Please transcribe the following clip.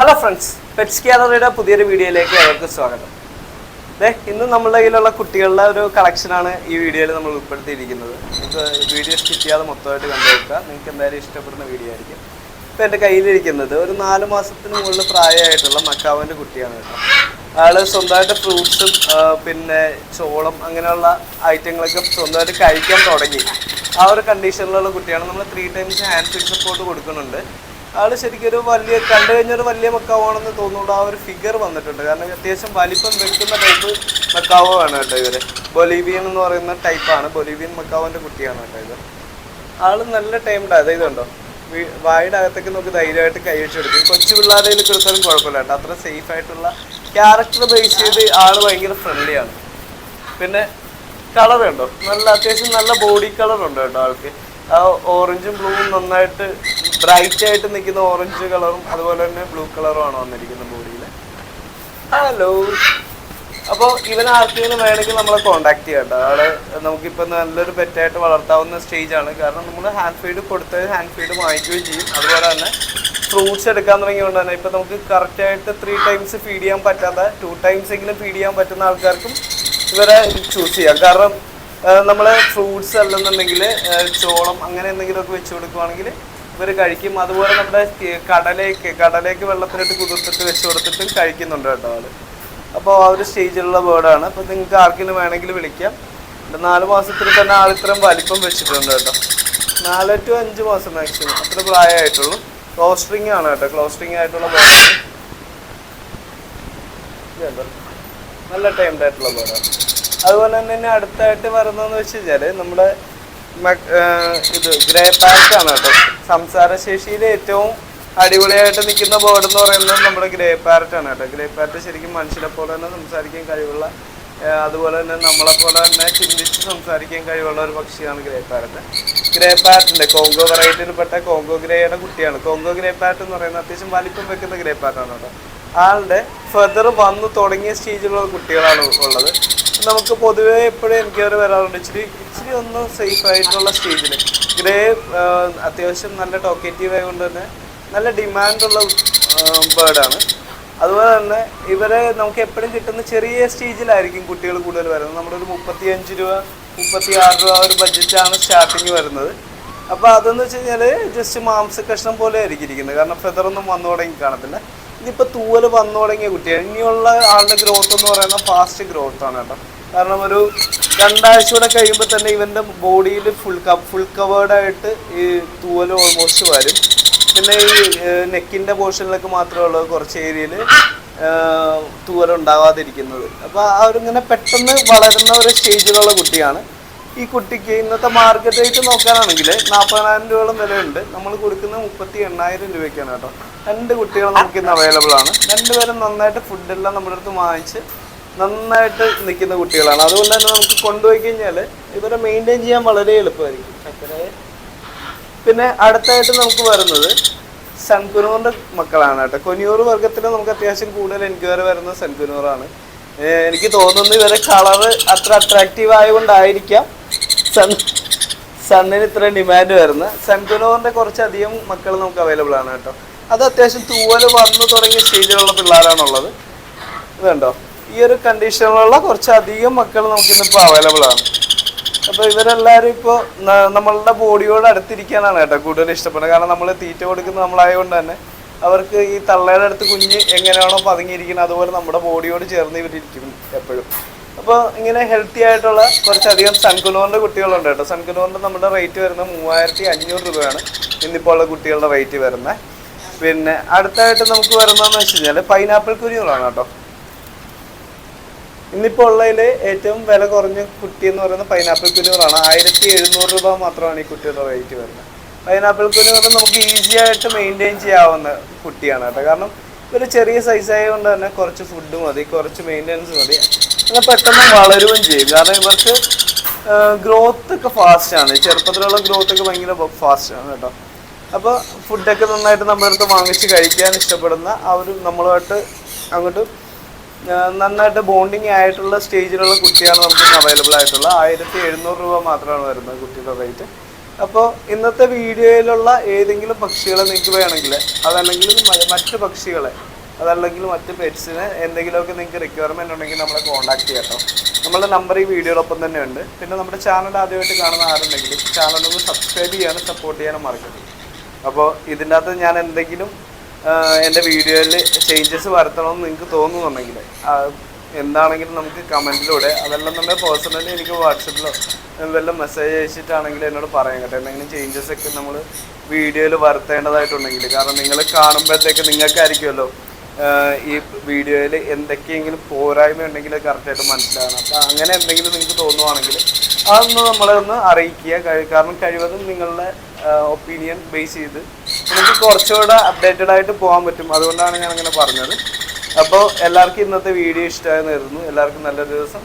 Hello friends pets ഗാലറിയുടെ പുതിയൊരു വീഡിയോയിലേക്ക് ഏവർക്കും സ്വാഗതം. അതെ ഇന്ന് നമ്മുടെ കയ്യിലുള്ള കുട്ടികളുടെ ഒരു കളക്ഷനാണ് ഈ വീഡിയോയിൽ നമ്മൾ ഉൾപ്പെടുത്തിയിരിക്കുന്നത്. ഇപ്പോൾ വീഡിയോ സ്കിപ്പ് ചെയ്യാതെ മൊത്തമായിട്ട് കണ്ടു നിങ്ങൾക്ക് എന്തായാലും ഇഷ്ടപ്പെടുന്ന വീഡിയോ ആയിരിക്കും. ഇപ്പം എന്റെ കയ്യിലിരിക്കുന്നത് ഒരു നാല് മാസത്തിന് മുകളിൽ പ്രായമായിട്ടുള്ള മക്കാവന്റെ കുട്ടിയാണ് കേട്ടോ. അയാൾ സ്വന്തമായിട്ട് ഫ്രൂട്ട്സും പിന്നെ ചോളം അങ്ങനെയുള്ള ഐറ്റങ്ങളൊക്കെ സ്വന്തമായിട്ട് കഴിക്കാൻ തുടങ്ങി. ആ ഒരു കണ്ടീഷനിലുള്ള കുട്ടിയാണ്. നമ്മൾ three times hand feed support കൊടുക്കുന്നുണ്ട്. ആൾ ശരിക്കും ഒരു വലിയ കണ്ടു കഴിഞ്ഞൊരു വലിയ മക്കാവാണെന്ന് തോന്നുന്നുണ്ട്. ആ ഒരു ഫിഗർ വന്നിട്ടുണ്ട്. കാരണം അത്യാവശ്യം വലിപ്പം വെക്കുന്ന ടൈപ്പ് മക്കാവോ ആണ് കേട്ടോ ഇവർ. ബൊലീവിയൻ എന്ന് പറയുന്ന ടൈപ്പാണ് ബൊലീവിയൻ മക്കാവോന്റെ കുട്ടിയാണ് കേട്ടോ ഇത്. ആൾ നല്ല ടൈംഡ് അതായത് ഉണ്ടോ വായുടെ അകത്തേക്ക് നമുക്ക് ധൈര്യമായിട്ട് കൈവച്ചെടുക്കും കൊച്ചു പിള്ളേരെ കൊടുത്താലും കുഴപ്പമില്ല കേട്ടോ. അത്ര സേഫ് ആയിട്ടുള്ള ക്യാരക്ടർ ബേസ് ചെയ്ത് ആൾ ഭയങ്കര ഫ്രണ്ട്ലിയാണ് പിന്നെ കളർ ഉണ്ടോ? നല്ല അത്യാവശ്യം നല്ല ബോഡി കളർ ഉണ്ട് കേട്ടോ ആൾക്ക്. ആ ഓറഞ്ചും ബ്ലൂവും നന്നായിട്ട് ബ്രൈറ്റ് ആയിട്ട് നിൽക്കുന്ന ഓറഞ്ച് കളറും അതുപോലെ തന്നെ ബ്ലൂ കളറും ആണ് വന്നിരിക്കുന്നത് ബോഡിയിൽ ഹലോ അപ്പോൾ ഇവൻ ആർക്കെങ്കിലും വേണമെങ്കിൽ നമ്മളെ കോൺടാക്ട് ചെയ്യട്ടോ അയാൾ നമുക്കിപ്പോൾ നല്ലൊരു പെറ്റായിട്ട് വളർത്താവുന്ന സ്റ്റേജാണ് കാരണം നമ്മൾ ഹാൻഡ് ഫീഡ് കൊടുത്ത് ഹാൻഡ് ഫീഡ് വാങ്ങിക്കുകയും ചെയ്യും. അതുപോലെ തന്നെ ഫ്രൂട്ട്സ് എടുക്കാൻ തുടങ്ങിയതുകൊണ്ട് തന്നെ ഇപ്പം നമുക്ക് കറക്റ്റായിട്ട് ത്രീ ടൈംസ് ഫീഡ് ചെയ്യാൻ പറ്റാത്ത ടു ടൈംസ് എങ്കിലും ഫീഡ് ചെയ്യാൻ പറ്റുന്ന ആൾക്കാർക്കും ഇവരെ ചൂസ് ചെയ്യാം. കാരണം നമ്മൾ ഫ്രൂട്ട്സ് അല്ലെന്നുണ്ടെങ്കിൽ ചോളം അങ്ങനെ എന്തെങ്കിലുമൊക്കെ വെച്ച് കൊടുക്കുവാണെങ്കിൽ ഇവർ കഴിക്കും. അതുപോലെ നമ്മുടെ കടലേക്ക് കടലേക്ക് വെള്ളത്തിലിട്ട് കുതിർത്തിട്ട് വെച്ച് കൊടുത്തിട്ട് കഴിക്കുന്നുണ്ട് കേട്ടോ ആൾ അപ്പോൾ ആ ഒരു സ്റ്റേജിലുള്ള ബേർഡാണ് അപ്പോൾ നിങ്ങൾക്ക് ആർക്കെങ്കിലും വേണമെങ്കിൽ വിളിക്കാം. നാല് മാസത്തിൽ തന്നെ ആൾ ഇത്രയും വലിപ്പം വെച്ചിട്ടുണ്ട് കേട്ടോ. നാല് ടു അഞ്ച് മാസം മാക്സിമം അത്ര പ്രായമായിട്ടുള്ളൂ. ക്ലോസ്റ്ററിങ് ആണ് കേട്ടോ. ക്ലോസ്റ്ററിങ് ആയിട്ടുള്ള ബേർഡാണ്? നല്ല ടൈംഡ് ആയിട്ടുള്ള ബേർഡാണ് അതുപോലെ തന്നെ അടുത്തായിട്ട് വരുന്നതെന്ന് വെച്ച് കഴിഞ്ഞാൽ നമ്മുടെ ഇത് ഗ്രേ പാറ്റ് ആണ് കേട്ടോ. സംസാരശേഷിയിൽ ഏറ്റവും അടിപൊളിയായിട്ട് നിൽക്കുന്ന ബോർഡ് എന്ന് പറയുന്നത് നമ്മുടെ ഗ്രേ പാരറ്റ് ആണ് കേട്ടോ. ഗ്രേ പാരറ്റ് ശരിക്കും മനുഷ്യരെ പോലെ തന്നെ സംസാരിക്കാൻ കഴിവുള്ള അതുപോലെ തന്നെ നമ്മളെ പോലെ തന്നെ ചിന്തിച്ച് സംസാരിക്കാൻ കഴിവുള്ള ഒരു പക്ഷിയാണ് ഗ്രേ പാരറ്റ് ഗ്രേ പാരറ്റിന്റെ കോങ്കോ വെറൈറ്റിയിൽ പെട്ട കോങ്കോ ഗ്രേയുടെ കുട്ടിയാണ്. കോങ്കോ ഗ്രേ പാരറ്റ് എന്ന് പറയുന്നത് അത്യാവശ്യം വലിപ്പം വെക്കുന്ന ഗ്രേ പാരറ്റാണ് കേട്ടോ. ആളുടെ ഫെദർ വന്നു തുടങ്ങിയ സ്റ്റേജിലുള്ള കുട്ടികളാണ് ഉള്ളത്. നമുക്ക് പൊതുവേ എപ്പോഴും എനിക്ക് അവർ വരാറുണ്ട്. ഇച്ചിരി ഇച്ചിരി ഒന്ന് സേഫ് ആയിട്ടുള്ള സ്റ്റേജിൽ ഗ്രേ അത്യാവശ്യം നല്ല ടോക്കേറ്റീവ് ആയതുകൊണ്ട് തന്നെ നല്ല ഡിമാൻഡുള്ള ബേർഡാണ് അതുപോലെ തന്നെ ഇവരെ നമുക്ക് എപ്പോഴും കിട്ടുന്ന ചെറിയ സ്റ്റേജിലായിരിക്കും കുട്ടികൾ കൂടുതൽ വരുന്നത്. നമ്മുടെ ഒരു മുപ്പത്തിയഞ്ച് രൂപ മുപ്പത്തി ആറ് രൂപ ഒരു ബഡ്ജറ്റാണ് സ്റ്റാർട്ടിങ് വരുന്നത്. അപ്പോൾ അതെന്ന് വെച്ച് കഴിഞ്ഞാൽ ജസ്റ്റ് മാംസ കഷ്ണം പോലെ ആയിരിക്കും ഇരിക്കുന്നത്. കാരണം ഫെദറൊന്നും വന്നു തുടങ്ങി കാണത്തില്ല. ഇതിപ്പോൾ തൂവൽ വന്നു തുടങ്ങിയ കുട്ടിയാണ് ഇനിയുള്ള ആളുടെ ഗ്രോത്ത് എന്ന് പറയുന്നത് ഫാസ്റ്റ് ഗ്രോത്ത് ആണ് കേട്ടോ. കാരണം ഒരു രണ്ടാഴ്ച കൂടെ കഴിയുമ്പോൾ തന്നെ ഇവന്റെ ബോഡിയിൽ ഫുൾ കപ്പ് ഫുൾ കവേർഡായിട്ട് ഈ തൂവൽ ഓൾമോസ്റ്റ് വരും. പിന്നെ ഈ നെക്കിന്റെ പോർഷനിലൊക്കെ മാത്രമേ ഉള്ളൂ. കുറച്ച് ഏരിയയിൽ തൂവൽ ഉണ്ടാവാതിരിക്കുന്നത്. അപ്പോൾ അവരിങ്ങനെ പെട്ടെന്ന് വളരുന്ന ഒരു സ്റ്റേജിലുള്ള കുട്ടിയാണ്. ഈ കുട്ടിക്ക് ഇന്നത്തെ മാർക്കറ്റ് റേറ്റ് നോക്കാനാണെങ്കിൽ നാൽപ്പതിനായിരം രൂപയോളം വിലയുണ്ട്. നമ്മൾ കൊടുക്കുന്നത് മുപ്പത്തി എണ്ണായിരം രൂപയ്ക്കാണ് കേട്ടോ. രണ്ട് കുട്ടികൾ നമുക്ക് ഇന്ന് അവൈലബിൾ ആണ്. രണ്ടുപേരും നന്നായിട്ട് ഫുഡെല്ലാം നമ്മുടെ അടുത്ത് വാങ്ങിച്ച് നന്നായിട്ട് നിൽക്കുന്ന കുട്ടികളാണ്. അതുകൊണ്ട് തന്നെ നമുക്ക് കൊണ്ടുപോയി കഴിഞ്ഞാൽ ഇവരെ മെയിന്റെയിൻ ചെയ്യാൻ വളരെ എളുപ്പമായിരിക്കും. പിന്നെ അടുത്തായിട്ട് നമുക്ക് വരുന്നത് സൺകുനൂറിന്റെ മക്കളാണ് കേട്ടോ. കൊനിയൂർ വർഗത്തിൽ നമുക്ക് അത്യാവശ്യം കൂടുതൽ എൻക്വയറി വരുന്നത് സൺകുനൂറാണ് എനിക്ക് തോന്നുന്നു ഇവരെ കളറ് അത്ര അട്രാക്റ്റീവ് ആയതുകൊണ്ടായിരിക്കാം. സണ്ണിന് ഇത്രയും ഡിമാൻഡ് വരുന്നത്. സൺകുനൂറിന്റെ കുറച്ചധികം മക്കൾ നമുക്ക് അവൈലബിൾ ആണ് കേട്ടോ. അത് അത്യാവശ്യം തൂവൽ വന്നു തുടങ്ങിയ സ്റ്റേജിലുള്ള പിള്ളേരാണുള്ളത്. ഇതുണ്ടോ ഈ ഒരു കണ്ടീഷനിലുള്ള കുറച്ചധികം മക്കൾ നമുക്ക് ഇന്നിപ്പോൾ അവൈലബിൾ ആണ്. അപ്പോൾ ഇവരെല്ലാവരും ഇപ്പോൾ നമ്മളുടെ ബോഡിയോട് അടുത്തിരിക്കാനാണ് കേട്ടോ കൂടുതൽ ഇഷ്ടപ്പെടുന്നത്. കാരണം നമ്മൾ തീറ്റ കൊടുക്കുന്നത് നമ്മളായതുകൊണ്ട് തന്നെ അവർക്ക് ഈ തള്ളയുടെ അടുത്ത് കുഞ്ഞ് എങ്ങനെയാണോ പതുങ്ങിയിരിക്കുന്നത്. അതുപോലെ നമ്മുടെ ബോഡിയോട് ചേർന്ന് ഇവരിയ്ക്കും എപ്പോഴും. അപ്പോൾ ഇങ്ങനെ ഹെൽത്തി ആയിട്ടുള്ള കുറച്ചധികം സൺകുനോറിന്റെ കുട്ടികളുണ്ട് കേട്ടോ. സൺകുനോറിന്റെ നമ്മുടെ റേറ്റ് വരുന്നത് മൂവായിരത്തി അഞ്ഞൂറ് രൂപയാണ്. ഇന്നിപ്പോൾ ഉള്ള കുട്ടികളുടെ റേറ്റ് വരുന്നത് പിന്നെ അടുത്തായിട്ട് നമുക്ക് വരുന്നതെന്ന് വെച്ച് കഴിഞ്ഞാൽ പൈനാപ്പിൾ കുരികളാണ് കേട്ടോ. ഇന്നിപ്പോൾ ഉള്ളതിൽ ഏറ്റവും വില കുറഞ്ഞ കുട്ടി എന്ന് പറയുന്നത് പൈനാപ്പിൾ കുഞ്ഞുങ്ങളാണ് ആയിരത്തി എഴുന്നൂറ് രൂപ മാത്രമാണ് ഈ കുട്ടിയുടെ റേറ്റ് വരുന്നത്. പൈനാപ്പിൾ കുഞ്ഞുങ്ങൾ നമുക്ക് ഈസി ആയിട്ട് മെയിന്റെയിൻ ചെയ്യാവുന്ന കുട്ടിയാണ് കേട്ടോ. കാരണം ഒരു ചെറിയ സൈസ് ആയതുകൊണ്ട് തന്നെ കുറച്ച് ഫുഡ് മതി കുറച്ച് മെയിന്റെനൻസ് മതി. അങ്ങനെ പെട്ടെന്ന് വളരുകയും ചെയ്യും കാരണം ഇവർക്ക് ഗ്രോത്ത് ഒക്കെ ഫാസ്റ്റ് ആണ്. ചെറുപ്പത്തിലുള്ള ഗ്രോത്ത് ഒക്കെ ഭയങ്കര ഫാസ്റ്റ് ആണ് കേട്ടോ. അപ്പോൾ ഫുഡൊക്കെ നന്നായിട്ട് നമ്മുടെ അടുത്ത് വാങ്ങിച്ച് കഴിക്കാൻ ഇഷ്ടപ്പെടുന്ന ആ ഒരു നമ്മളുമായിട്ട് അങ്ങോട്ട് നന്നായിട്ട് ബോണ്ടിങ് ആയിട്ടുള്ള സ്റ്റേജിലുള്ള കുട്ടിയാണ് നമുക്ക് അവൈലബിൾ ആയിട്ടുള്ള ആയിരത്തി എഴുന്നൂറ് രൂപ മാത്രമാണ് വരുന്നത് കുട്ടിയുടെ റേറ്റ് അപ്പോൾ ഇന്നത്തെ വീഡിയോയിലുള്ള ഏതെങ്കിലും പക്ഷികളെ നിങ്ങൾക്ക് അതല്ലെങ്കിൽ മറ്റ് പക്ഷികളെ അതല്ലെങ്കിൽ മറ്റ് പെറ്റ്സിന് എന്തെങ്കിലുമൊക്കെ നിങ്ങൾക്ക് റിക്വയർമെന്റ് ഉണ്ടെങ്കിൽ നമ്മളെ കോൺടാക്ട് ചെയ്യാം നമ്മുടെ നമ്പർ ഈ വീഡിയോടൊപ്പം തന്നെ ഉണ്ട്. പിന്നെ നമ്മുടെ ചാനൽ ആദ്യമായിട്ട് കാണുന്ന ആരുണ്ടെങ്കിൽ ചാനൽ ഒന്ന് സബ്സ്ക്രൈബ് ചെയ്യാനും സപ്പോർട്ട് ചെയ്യാനും മറക്കരുത്. അപ്പോൾ ഇതിന്റെ അകത്ത് ഞാൻ എന്തെങ്കിലും എന്റെ വീഡിയോയിൽ ചേഞ്ചസ് വരുത്തണമെന്ന് നിങ്ങൾക്ക് തോന്നുന്നുണ്ടെങ്കിൽ എന്താണെങ്കിലും നമുക്ക് കമന്റിലൂടെ അതെല്ലാം നമ്മുടെ പേഴ്സണലി എനിക്ക് വാട്സപ്പിലോ വല്ല മെസ്സേജ് അയച്ചിട്ടാണെങ്കിൽ എന്നോട് പറയാൻ കേട്ടോ. എന്തെങ്കിലും ചേഞ്ചസ് ഒക്കെ നമ്മൾ വീഡിയോയിൽ വരുത്തേണ്ടതായിട്ടുണ്ടെങ്കിൽ. കാരണം നിങ്ങൾ കാണുമ്പോഴത്തേക്ക് നിങ്ങൾക്കായിരിക്കുമല്ലോ ഈ വീഡിയോയിൽ എന്തൊക്കെയെങ്കിലും പോരായ്മ ഉണ്ടെങ്കിൽ കറക്റ്റായിട്ട് മനസ്സിലാകണം. അപ്പോൾ അങ്ങനെ എന്തെങ്കിലും നിങ്ങൾക്ക് തോന്നുവാണെങ്കിൽ അതൊന്ന് നമ്മളെ ഒന്ന് അറിയിക്കുക. കാരണം കഴിവതും നിങ്ങളുടെ ഒപ്പീനിയൻ ബേസ് ചെയ്ത് നമുക്ക് കുറച്ചുകൂടെ അപ്ഡേറ്റഡ് ആയിട്ട് പോകാൻ പറ്റും. അതുകൊണ്ടാണ് ഞാൻ അങ്ങനെ പറഞ്ഞത്. അപ്പോൾ എല്ലാവർക്കും ഇന്നത്തെ വീഡിയോ ഇഷ്ടമായി കരുതുന്നു. എല്ലാവർക്കും നല്ലൊരു ദിവസം.